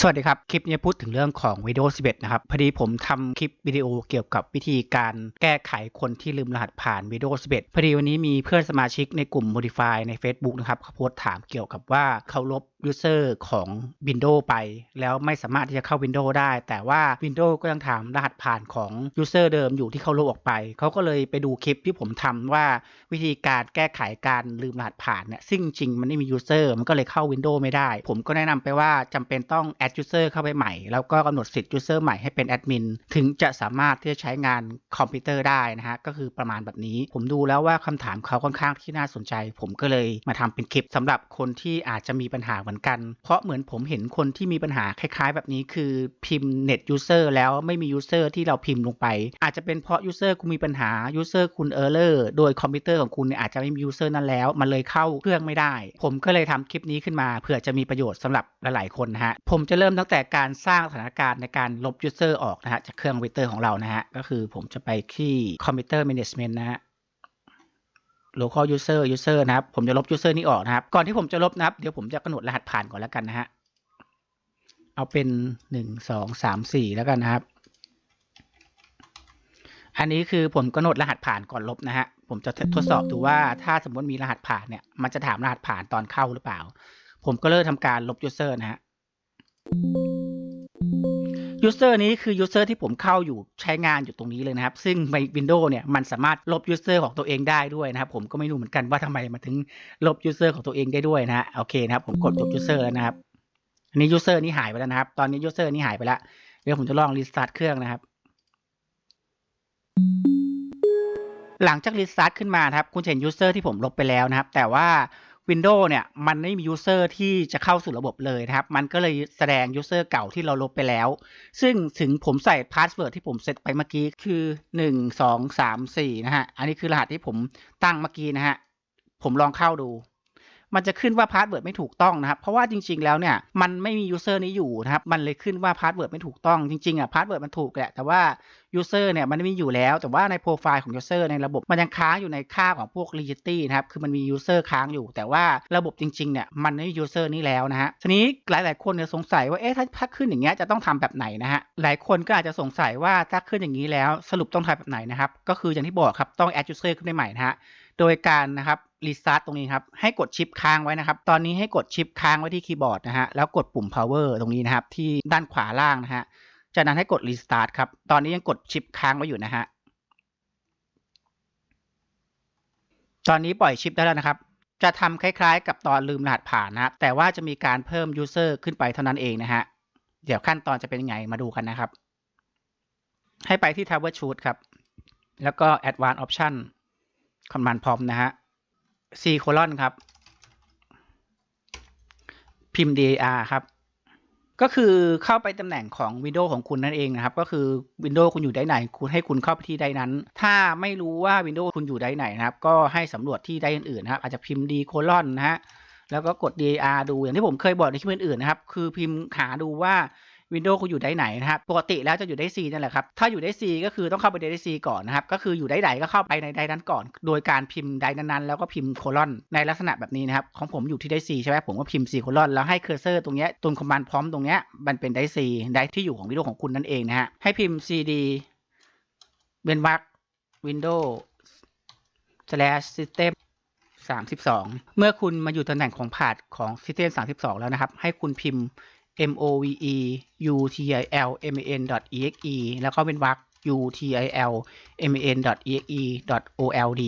สวัสดีครับ คลิปนี้พูดถึงเรื่องของ Windows 11 นะครับ พอดีผมทำคลิปวิดีโอเกี่ยวกับวิธีการแก้ไขคนที่ลืมรหัสผ่าน Windows 11 พอดีวันนี้มีเพื่อนสมาชิกในกลุ่ม Modify ใน Facebook นะครับเขาโพสต์ถามเกี่ยวกับว่าเขาลบ User ของ Windows ไป แล้วไม่สามารถที่จะเข้า Windows ได้ แต่ว่า Windows ก็ยังถามรหัสผ่านของ User เดิมอยู่ที่เขาลบออกไป เขาก็เลยไปดูคลิปที่ผมทำว่าวิธีการแก้ไขการลืมรหัสผ่านเนี่ยซึ่งจริงมันไม่มี User มันก็เลยเข้า Windows ไม่ได้ ผมก็แนะนำไปว่าจำเป็นต้อง add user เข้าไปใหม่ แล้วก็กำหนดสิทธิ์ user ใหม่ให้เป็นแอดมินถึงจะสามารถที่จะใช้งานคอมพิวเตอร์ได้นะฮะ ก็คือประมาณแบบนี้ ผมดูแล้วว่าคำถามเขาค่อนข้างที่น่าสนใจ ผมก็เลยมาทำเป็นคลิปสำหรับคนที่อาจจะมีปัญหาเหมือนกัน เพราะเหมือนผมเห็นคนที่มีปัญหาคล้าย ๆ แบบนี้คือพิมพ์ net user แล้วไม่มี user ที่เราพิมพ์ลงไป อาจจะเป็นเพราะ user คุณมีปัญหา user คุณ error โดยคอมพิวเตอร์ของคุณเนี่ยอาจจะไม่มี user นั้นแล้ว มันเลยเข้าเครื่องไม่ได้ ผมก็เลยทำคลิปนี้ขึ้นมาเผื่อจะมีประโยชน์สำหรับหลายๆคนนะฮะผมจะเริ่มตั้งแต่การสร้างสถานการณ์ในการลบ user ออกนะฮะจากเครื่องคอมพิวเตอร์ของเรานะฮะก็คือผมจะไปที่ computer management นะฮะ local user user นะครับ ผมจะลบ user นี้ออกนะครับ ก่อนที่ผมจะลบนะครับ เดี๋ยวผมจะกำหนดรหัสผ่านก่อนแล้วกันนะฮะ เอาเป็นหนึ่งสองสามสี่แล้วกันนะครับ อันนี้คือผมกำหนดรหัสผ่านก่อนลบนะฮะ ผมจะทดสอบดูว่าถ้าสมมติมีรหัสผ่านเนี่ย มันจะถามรหัสผ่านตอนเข้าหรือเปล่า ผมก็เริ่มทำการลบ user นะฮะ user นี้คือ user ที่ผมเข้าอยู่ใช้งานอยู่ตรงนี้เลยนะครับ ซึ่งใน Windows เนี่ยมันสามารถลบ user ของตัวเองได้ด้วยนะครับ ผมก็ไม่รู้เหมือนกันว่าทำไมมันถึงลบ user ของตัวเองได้ด้วยนะฮะโอเคนะครับ ผมกดลบ user แล้วนะครับอันนี้ user นี้หายไปแล้วนะครับ ตอนนี้ user นี้หายไปแล้วเดี๋ยวผมจะลองรีสตาร์ทเครื่องนะครับ หลังจากรีสตาร์ทขึ้นมานะครับคุณเห็น user ที่ผมลบไปแล้วนะครับ แต่ว่า Windows เนี่ยมันไม่มี user ที่จะเข้าสู่ระบบเลยนะครับ มันก็เลยแสดง user เก่าที่เราลบไปแล้ว ซึ่งถึงผมใส่พาสเวิร์ดที่ผมเซตไปเมื่อกี้คือ 1 2 3 4 นะฮะ อันนี้คือรหัสที่ผมตั้งเมื่อกี้นะฮะ ผมลองเข้าดู มันจะขึ้นว่าพาสเวิร์ดไม่ถูกต้องนะครับ เพราะว่าจริง ๆ แล้วเนี่ยมันไม่มี user นี้อยู่นะครับ มันเลยขึ้นว่าพาสเวิร์ดไม่ถูกต้อง จริงๆอะพาสเวิร์ดมันถูกแหละ แต่ว่า user เนี่ยมันไม่มีอยู่แล้ว แต่ว่าในโปรไฟล์ของ user ในระบบมันยังค้างอยู่ในค่าของพวก rigidity นะครับ คือมันมี user ค้างอยู่ แต่ว่าระบบจริงๆเนี่ยมันไม่มี user นี้แล้วนะฮะ ทีนี้หลายๆคนเนี่ยสงสัยว่าเอ๊ะถ้าถ้าขึ้นอย่างเงี้ยจะต้องทำแบบไหนนะฮะ หลายคนก็อาจจะสงสัยว่าถ้าขึ้นอย่างนี้แล้วสรุปต้องทำแบบไหนนะครับ ก็คืออย่างที่บอกครับต้อง add user ขึ้นใหม่นะฮะโดยการนะครับ รีสตาร์ตตรงนี้ครับ ให้กดชิปค้างไว้นะครับ ตอนนี้ให้กดชิปค้างไว้ที่คีย์บอร์ดนะฮะ แล้วกดปุ่ม power ตรงนี้นะครับ ที่ด้านขวาล่างนะฮะ จากนั้นให้กดรีสตาร์ทครับ ตอนนี้ยังกดชิปค้างไว้อยู่นะฮะ ตอนนี้ปล่อยชิปได้แล้วนะครับ จะทำคล้ายๆ กับตอนลืมรหัสผ่านนะครับ แต่ว่าจะมีการเพิ่ม user ขึ้นไปเท่านั้นเองนะฮะ เดี๋ยวขั้นตอนจะเป็นยังไงมาดูกันนะครับ ให้ไปที่ troubleshoot ครับ แล้วก็ advanced option คำนานพร้อมนะฮะ C colon ครับ พิมพ์ dir ครับ ก็คือเข้าไปตำแหน่งของ Windows ของคุณนั่นเองนะครับ ก็คือ Windows คุณอยู่ได้ไหน คุณให้คุณเข้าไปที่ใดนั้น ถ้าไม่รู้ว่า Windows คุณอยู่ได้ไหนนะครับ ก็ให้สำรวจที่ใดอื่นๆนะครับ อาจจะพิมพ์ d colon นะฮะแล้วก็กด dir ดูอย่างที่ผมเคยบอกในคลิปอื่นๆนะครับ คือพิมพ์หาดูว่า Windows คุณอยู่ได้ไหนนะครับปกติแล้วจะอยู่ได้ C นั่นแหละครับถ้าอยู่ได้ C ก็คือต้องเข้าไปในได้ C ก่อนนะครับก็คืออยู่ได้ไหนก็เข้าไปในใดนั้นก่อน โดยการพิมพ์ใดนั้นๆ แล้วก็พิมพ์โคลอนในลักษณะแบบนี้นะครับของผมอยู่ที่ได้ C ใช่ไหมผมก็พิมพ์ C โคลอนแล้วให้เคอร์เซอร์ตรงเนี้ยตรงคอมมานด์พร้อมตรงเนี้ยมันเป็นได้ C ได้ที่อยู่ของ Windows ของคุณนั่นเองนะฮะให้พิมพ์ cd เว้นวรรค Windows slash system 32 เมื่อคุณมาอยู่ตำแหน่งของพาดของ system 32 แล้วนะครับ ให้คุณพิมพ์ move util man exe แล้วก็เป็นวรรค util man exe old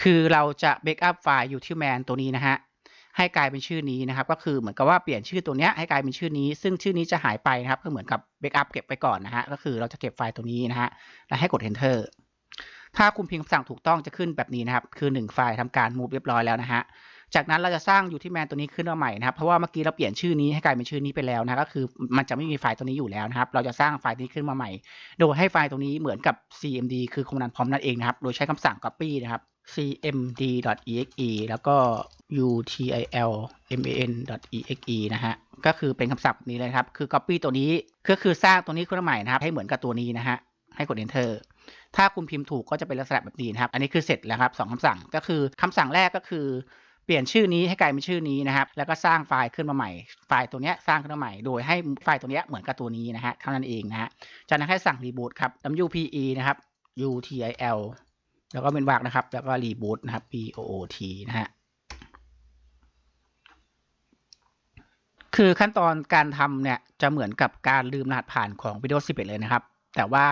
คือเราจะเบ c อัพไฟล์ utilman ตัวนี้นะฮะ ให้กลายเป็นชื่อนี้นะครับ ก็คือเหมือนกับว่าเปลี่ยนชื่อตัวเนี้ยให้กลายเป็นชื่อนี้ ซึ่งชื่อนี้จะหายไปนะครับ ก็เหมือนกับเบ c อัพเก็บไปก่อนนะฮะ ก็คือเราจะเก็บไฟล์ตัวนี้นะฮะ แล้วให้กด enter ถ้าคุณพิมพ์คำสั่งถูกต้องจะขึ้นแบบนี้นะครับ คือ 1 ไฟล์ทำการ move เรียบร้อยแล้วนะฮะ จากนั้นเราจะสร้าง utilman ตัวนี้ขึ้นมาใหม่นะครับ เพราะว่าเมื่อกี้เราเปลี่ยนชื่อนี้ให้กลายเป็นชื่อนี้ไปแล้วนะ ก็คือมันจะไม่มีไฟล์ตัวนี้อยู่แล้วนะครับ เราจะสร้างไฟล์นี้ขึ้นมาใหม่ โดยให้ไฟล์ตรงนี้เหมือนกับ cmd คือคอมมานด์พร้อมนั่นเองนะครับ โดยใช้คำสั่ง copy นะครับ cmd.exe แล้วก็ utilman.exe นะฮะ ก็คือเป็นคำศัพท์นี้เลยครับ คือ copy ตัวนี้ ก็คือสร้างตัวนี้ขึ้นมาใหม่นะครับ ให้เหมือนกับตัวนี้นะฮะ ให้กด enter ถ้าคุณพิมพ์ถูกก็จะเป็นลักษณะแบบนี้นะครับ อันนี้คือเสร็จแล้วครับสองคำสั่ง ก็คือคำสั่งแรกก็คือ เปลี่ยนชื่อนี้ให้กลายเป็นชื่อนี้นะครับ แล้วก็สร้างไฟล์ขึ้นมาใหม่ ไฟล์ตัวนี้สร้างขึ้นมาใหม่ โดยให้ไฟล์ตัวนี้เหมือนกับตัวนี้นะฮะเท่านั้นเองนะฮะจากนั้นให้สั่งรีบูตครับ WPE นะครับ UTIL แล้วก็เป็นวากนะครับ แล้วก็รีบูตนะครับ BOOT นะฮะคือขั้นตอนการทำเนี่ยจะเหมือนกับการลืมรหัสผ่านของ Windows 11 เลยนะครับ แต่ว่า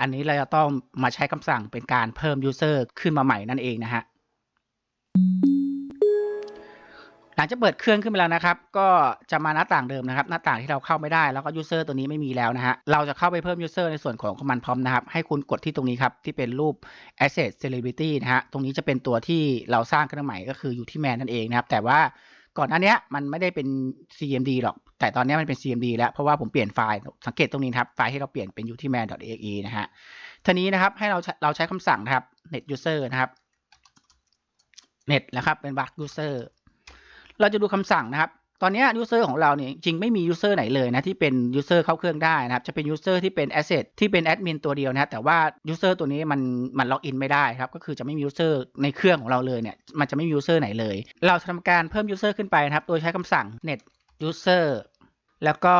อันนี้เราจะต้องมาใช้คำสั่งเป็นการเพิ่ม user ขึ้นมาใหม่นั่นเองนะฮะ หลังจากเปิดเครื่องขึ้นไปแล้วนะครับ ก็จะมาหน้าต่างเดิมนะครับ หน้าต่างที่เราเข้าไม่ได้แล้วก็ user ตัวนี้ไม่มีแล้วนะฮะ เราจะเข้าไปเพิ่ม user ในส่วนของ command prompt นะครับ ให้คุณกดที่ตรงนี้ครับ ที่เป็นรูป asset celebrity นะฮะ ตรงนี้จะเป็นตัวที่เราสร้างขึ้นมาใหม่ก็คืออยู่ที่ man นั่นเองนะครับ แต่ว่าก่อนหน้านี้มันไม่ได้เป็น cmd หรอก แต่ตอนนี้มันเป็น cmd แล้ว เพราะว่าผมเปลี่ยนไฟล์ สังเกตตรงนี้ครับ ไฟล์ที่เราเปลี่ยนเป็น utman.exe นะฮะ ทีนี้นะครับ ให้เราเราใช้คำสั่งนะครับ net user นะครับ net นะครับ เป็น back user เราจะดูคำสั่งนะครับ ตอนนี้ user ของเราเนี่ยจริงไม่มี user ไหนเลยนะที่เป็น user เข้าเครื่องได้นะครับ จะเป็น user ที่เป็น asset ที่เป็น admin ตัวเดียวนะแต่ว่า user ตัวนี้มันมันล็อกอินไม่ได้ครับ ก็คือจะไม่มี user ในเครื่องของเราเลยเนี่ยมันจะไม่มี user ไหนเลย เราจะทำการเพิ่ม user ขึ้นไปนะครับ โดยใช้คำสั่ง net user แล้วก็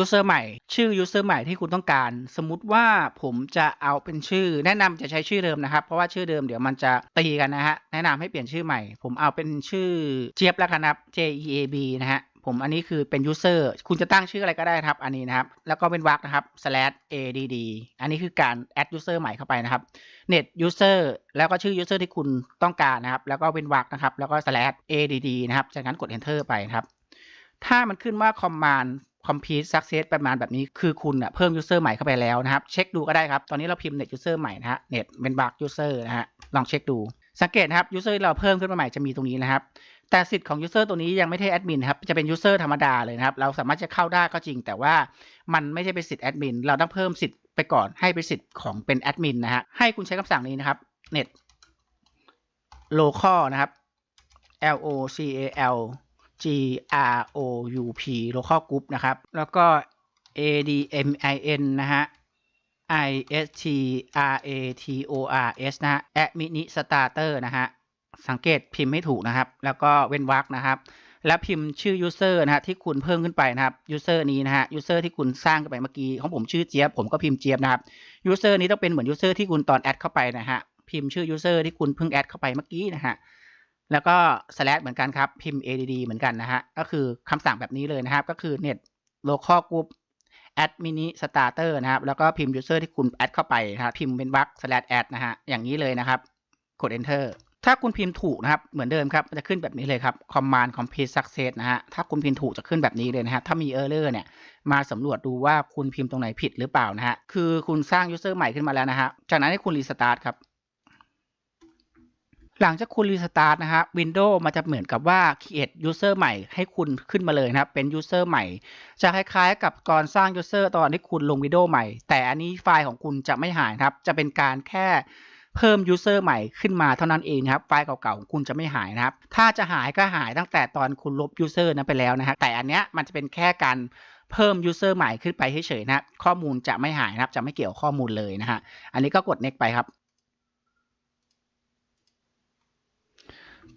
user ใหม่ ชื่อ user ใหม่ที่คุณต้องการ สมมติว่าผมจะเอาเป็นชื่อ แนะนำจะใช้ชื่อเดิมนะครับ เพราะว่าชื่อเดิมเดี๋ยวมันจะตีกันนะฮะ แนะนำให้เปลี่ยนชื่อใหม่ ผมเอาเป็นชื่อเจี๊ยบแล้วกันครับ J E A B นะฮะผมอันนี้คือเป็น user คุณจะตั้งชื่ออะไรก็ได้ครับ อันนี้นะครับ แล้วก็เป็นวรรคนะครับ slash add อันนี้คือการ add user ใหม่เข้าไปนะครับ net user แล้วก็ชื่อ user ที่คุณต้องการนะครับ แล้วก็เป็นวรรคนะครับ แล้วก็ slash add นะครับ จากนั้นกด enter ไปนะครับ ถ้ามันขึ้นว่า command complete success ประมาณแบบนี้คือคุณอะเพิ่ม user ใหม่เข้าไปแล้วนะครับ เช็คดูก็ได้ครับ ตอนนี้เราพิมพ์ net user ใหม่นะฮะ net เป็น bug user นะฮะ ลองเช็คดู สังเกตนะครับ user เราเพิ่มขึ้นมาใหม่จะมีตรงนี้นะครับ แต่สิทธิ์ของ user ตัวนี้ยังไม่ใช่แอดมินครับ จะเป็น user ธรรมดาเลยนะครับ เราสามารถจะเข้าได้ก็จริง แต่ว่ามันไม่ใช่เป็นสิทธิ์แอดมิน เราต้องเพิ่มสิทธิ์ไปก่อนให้เป็นสิทธิ์ของเป็นแอดมินนะฮะ ให้คุณใช้คำสั่งนี้นะครับ net local นะครับ l o c a l G R O U P local group นะครับ แล้วก็ A D M I N นะฮะ I S T R A T O R S นะฮะ administrator นะฮะ สังเกตพิมพ์ให้ถูกนะครับ แล้วก็เว้นวรรคนะครับ แล้วพิมพ์ชื่อ user นะฮะที่คุณเพิ่มขึ้นไปนะครับ user นี้นะฮะ user ที่คุณสร้างขึ้นไปเมื่อกี้ของผมชื่อเจี๊ยบผมก็พิมพ์เจี๊ยบนะครับ user นี้ต้องเป็นเหมือน user ที่คุณตอนแอดเข้าไปนะฮะ พิมพ์ชื่อ user ที่คุณเพิ่งแอดเข้าไปเมื่อกี้นะฮะ แล้วก็ slash เหมือนกันครับ พิมพ์ add เหมือนกันนะฮะ ก็คือคำสั่งแบบนี้เลยนะครับ ก็คือ net local group administrator นะครับ แล้วก็พิมพ์ user ที่คุณแอดเข้าไปนะครับ พิมพ์เป็นวรรค slash add นะฮะ อย่างนี้เลยนะครับ กด enter ถ้าคุณพิมพ์ถูกนะครับ เหมือนเดิมครับ จะขึ้นแบบนี้เลยครับ command complete success นะฮะ ถ้าคุณพิมพ์ถูกจะขึ้นแบบนี้เลยนะฮะถ้ามี error เนี่ย มาสำรวจดูว่าคุณพิมพ์ตรงไหนผิดหรือเปล่านะฮะ คือคุณสร้าง user ใหม่ขึ้นมาแล้วนะฮะ จากนั้นให้คุณ restart ครับ หลังจากคุณ restart นะครับ Windows มันจะเหมือนกับว่า create user ใหม่ให้คุณขึ้นมาเลยนะครับ เป็น user ใหม่ จะคล้ายๆ กับก่อนสร้าง user ตอนที่คุณลง Windows ใหม่ แต่อันนี้ไฟล์ของคุณจะไม่หายครับ จะเป็นการแค่เพิ่ม user ใหม่ขึ้นมาเท่านั้นเองนะครับ ไฟล์เก่าๆของคุณจะไม่หายนะครับ ถ้าจะหายก็หายตั้งแต่ตอนคุณลบ user นั้นไปแล้วนะฮะแต่อันเนี้ยมันจะเป็นแค่การเพิ่ม user ใหม่ขึ้นไปเฉยๆนะครับข้อมูลจะไม่หายนะครับ จะไม่เกี่ยวข้อมูลเลยนะฮะ อันนี้ก็กด next ไปครับ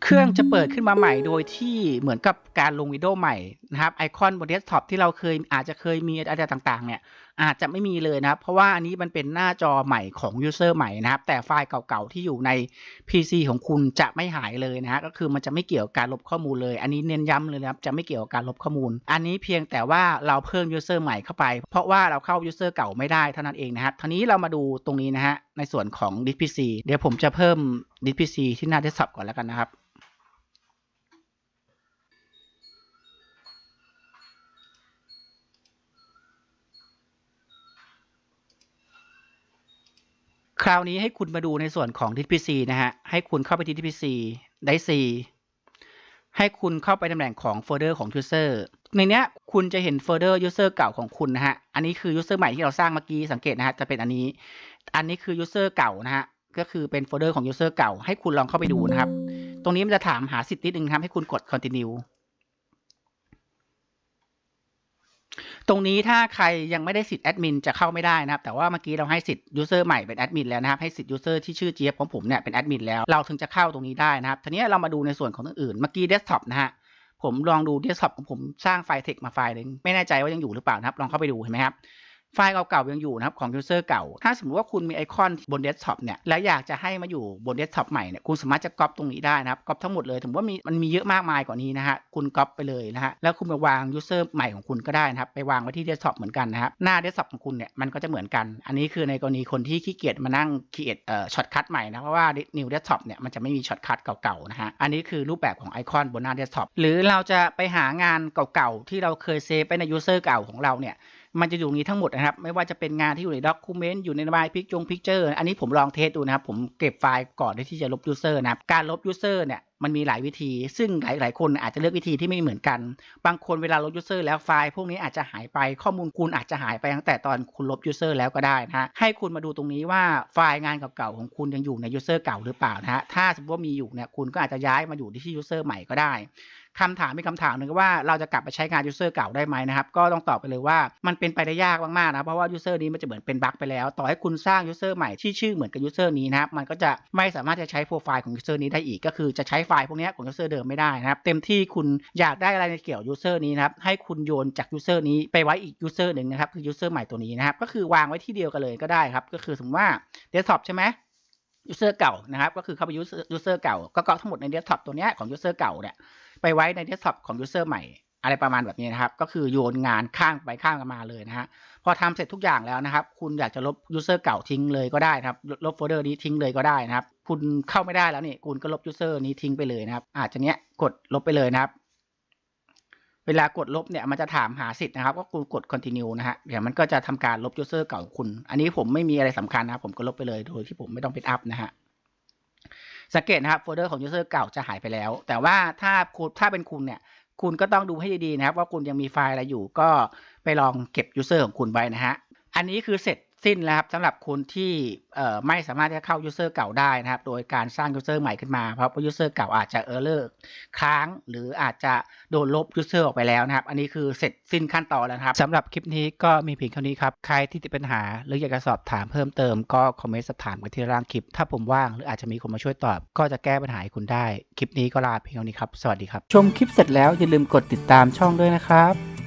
เครื่องจะเปิดขึ้นมาใหม่โดยที่เหมือนกับการลงวิดีโอใหม่นะครับไอคอนบนเดสก์ท็อปที่เราเคยอาจจะเคยมีอะไรต่างๆ เนี่ยอาจจะไม่มีเลยนะครับ เพราะว่าอันนี้มันเป็นหน้าจอใหม่ของ User ใหม่นะครับ แต่ไฟล์เก่าๆ ที่อยู่ใน PC ของคุณจะไม่หายเลยนะฮะก็คือมันจะไม่เกี่ยวกับการลบข้อมูลเลย อันนี้เน้นย้ำเลยนะครับ จะไม่เกี่ยวกับการลบข้อมูล อันนี้เพียงแต่ว่าเราเพิ่ม User ใหม่เข้าไป เพราะว่าเราเข้า User เก่าไม่ได้เท่านั้นเองนะครับทีนี้เรามาดูตรงนี้นะฮะในส่วนของ Disk PC เดี๋ยวผมจะเพิ่ม Disk PC ที่หน้า Desktop ก่อนแล้วกันนะครับ คราวนี้ให้คุณมาดูในส่วนของ DPC นะฮะ ให้คุณเข้าไปที่ DPC ได้ C ให้คุณเข้าไปตำแหน่งของโฟลเดอร์ของ User ในเนี้ยคุณจะเห็นโฟลเดอร์ User เก่าของคุณนะฮะ อันนี้คือ User ใหม่ที่เราสร้างเมื่อกี้สังเกตนะฮะ จะเป็นอันนี้ อันนี้คือ User เก่านะฮะ ก็คือเป็นโฟลเดอร์ของ User เก่า ให้คุณลองเข้าไปดูนะครับ ตรงนี้มันจะถามหาสิทธิ์นิดนึงครับ ให้คุณกด continue ตรงนี้ถ้าใครยังไม่ได้สิทธิ์แอดมินจะเข้าไม่ได้นะครับ แต่ว่าเมื่อกี้เราให้สิทธิ์ยูเซอร์ใหม่เป็นแอดมินแล้วนะครับ ให้สิทธิ์ยูเซอร์ที่ชื่อเจี๊ยบของผมเนี่ยเป็นแอดมินแล้ว เราถึงจะเข้าตรงนี้ได้นะครับ ทีนี้เรามาดูในส่วนของอื่นเมื่อกี้เดสก์ท็อปนะฮะ ผมลองดูเดสก์ท็อปของผมสร้างไฟล์เทคมาไฟล์หนึ่งไม่แน่ใจว่ายังอยู่หรือเปล่านะครับ ลองเข้าไปดูเห็นไหมครับ ไฟล์เก่าๆยังอยู่นะครับของยูเซอร์เก่า ถ้าสมมติว่าคุณมีไอคอนบนเดสก์ท็อปเนี่ยแล้วอยากจะให้มาอยู่บนเดสก์ท็อปใหม่เนี่ยคุณสามารถจะก๊อปตรงนี้ได้นะครับก๊อปทั้งหมดเลยถึงว่ามีมันมีเยอะมากมายกว่านี้นะฮะคุณก๊อปไปเลยนะฮะแล้วคุณมาวางยูเซอร์ใหม่ของคุณก็ได้นะครับไปวางไว้ที่เดสก์ท็อปเหมือนกันนะครับหน้าเดสก์ท็อปของคุณเนี่ยมันก็จะเหมือนกัน อันนี้คือในกรณีคนที่ขี้เกียจมานั่ง create เอ่อช็อตคัทใหม่นะเพราะว่า new desktop เนี่ยมันจะไม่มีช็อตคัทเก่าๆนะฮะอันนี้คือรูปแบบของไอคอนบนหน้าเดสก์ท็อปหรือเราจะไปหางานเก่าๆที่เราเคยเซฟไปในยูเซอร์เก่าของเราเนี่ย มันจะอยู่นี้ทั้งหมดนะครับ ไม่ว่าจะเป็นงานที่อยู่ในด็อกิเมนต์อยู่ในไฟล์พิกจงพิกเจอร์อันนี้ผมลองเทสดูนะครับ ผมเก็บไฟล์ก่อนที่จะลบยูเซอร์นะครับการลบยูเซอร์เนี่ยมันมีหลายวิธี ซึ่งหลาย ๆ คนอาจจะเลือกวิธีที่ไม่เหมือนกัน บางคนเวลาลบยูเซอร์แล้วไฟล์พวกนี้อาจจะหายไป ข้อมูลคุณอาจจะหายไปตั้งแต่ตอนคุณลบยูเซอร์แล้วก็ได้นะฮะ ให้คุณมาดูตรงนี้ว่าไฟล์งานเก่า ๆ ของคุณยังอยู่ในยูเซอร์เก่าหรือเปล่านะฮะ ถ้าสมมติว่ามีอยู่เนี่ย คุณก็อาจจะย้ายมาอยู่ที่ยูเซอร์ใหม่ก็ได้ คำถามมีคำถามหนึ่งว่าเราจะกลับไปใช้งานยูเซอร์เก่าได้ไหมนะครับก็ต้องตอบไปเลยว่ามันเป็นไปได้ยากมากๆนะเพราะว่ายูเซอร์นี้มันจะเหมือนเป็นบั๊กไปแล้ว ต่อให้คุณสร้างยูเซอร์ใหม่ที่ชื่อเหมือนกับยูเซอร์นี้นะครับมันก็จะไม่สามารถจะใช้โปรไฟล์ของยูเซอร์นี้ได้อีก ก็คือจะใช้ไฟล์พวกนี้ของยูเซอร์เดิมไม่ได้นะครับ เต็มที่คุณอยากได้อะไรในเกี่ยวยูเซอร์นี้นะครับให้คุณโยนจากยูเซอร์นี้ไปไว้อีกยูเซอร์หนึ่งนะครับคือยูเซอร์ใหม่ตัวนี้นะครับก็คือวางไว้ที่เดียวกันเลยก็ได้ครับก็คือสมมติว่าเดสก์ท็อปใช่ไหมยูเซอร์เก่านะครับก็คือเข้าไปยูเซอร์เก่าก็ทั้งหมดในเดสก์ท็อปตัวนี้ของยูเซอร์เก่าเนี่ย ไปไว้ในเดสก์ท็อปของยูเซอร์ใหม่ อะไรประมาณแบบนี้นะครับ ก็คือโยนงานข้างไปข้างกันมาเลยนะฮะพอทำเสร็จทุกอย่างแล้วนะครับ คุณอยากจะลบยูเซอร์เก่าทิ้งเลยก็ได้นะครับ ลบโฟลเดอร์นี้ทิ้งเลยก็ได้นะครับ คุณเข้าไม่ได้แล้วนี่คุณก็ลบยูเซอร์นี้ทิ้งไปเลยนะครับ อาจจะเนี้ยกดลบไปเลยนะครับเวลากดลบเนี่ยมันจะถามหาสิทธิ์นะครับ ก็คุณกด continue นะฮะเดี๋ยวมันก็จะทำการลบยูเซอร์เก่าของคุณ อันนี้ผมไม่มีอะไรสำคัญนะครับผมก็ลบไปเลยโดยที่ผมไม่ต้องปิดอัพนะฮะ สังเกตนะครับโฟลเดอร์ของยูเซอร์เก่าจะหายไปแล้ว แต่ว่าถ้าคุณถ้าเป็นคุณเนี่ยคุณก็ต้องดูให้ดีๆนะครับ ว่าคุณยังมีไฟล์อะไรอยู่ก็ไปลองเก็บยูเซอร์ของคุณไว้นะฮะอันนี้คือเสร็จ สิ้นแล้วครับสำหรับคนที่เอ่อไม่สามารถที่จะเข้ายูเซอร์เก่าได้นะครับ โดยการสร้างยูเซอร์ใหม่ขึ้นมา เพราะว่ายูเซอร์เก่าอาจจะเออร์เลอร์ค้าง หรืออาจจะโดนลบยูเซอร์ออกไปแล้วนะครับ อันนี้คือเสร็จสิ้นขั้นตอนแล้วนะครับสำหรับคลิปนี้ก็มีเพียงเท่านี้ครับ ใครที่ติดปัญหา หรืออยากจะสอบถามเพิ่มเติมก็คอมเมนต์สอบถามกันที่ล่างคลิป ถ้าผมว่างหรืออาจจะมีคนมาช่วยตอบ ก็จะแก้ปัญหาให้คุณได้ คลิปนี้ก็ลาเพียงเท่านี้ครับ สวัสดีครับ ชมคลิปเสร็จแล้วอย่าลืมกดติดตามช่องด้วยนะครับ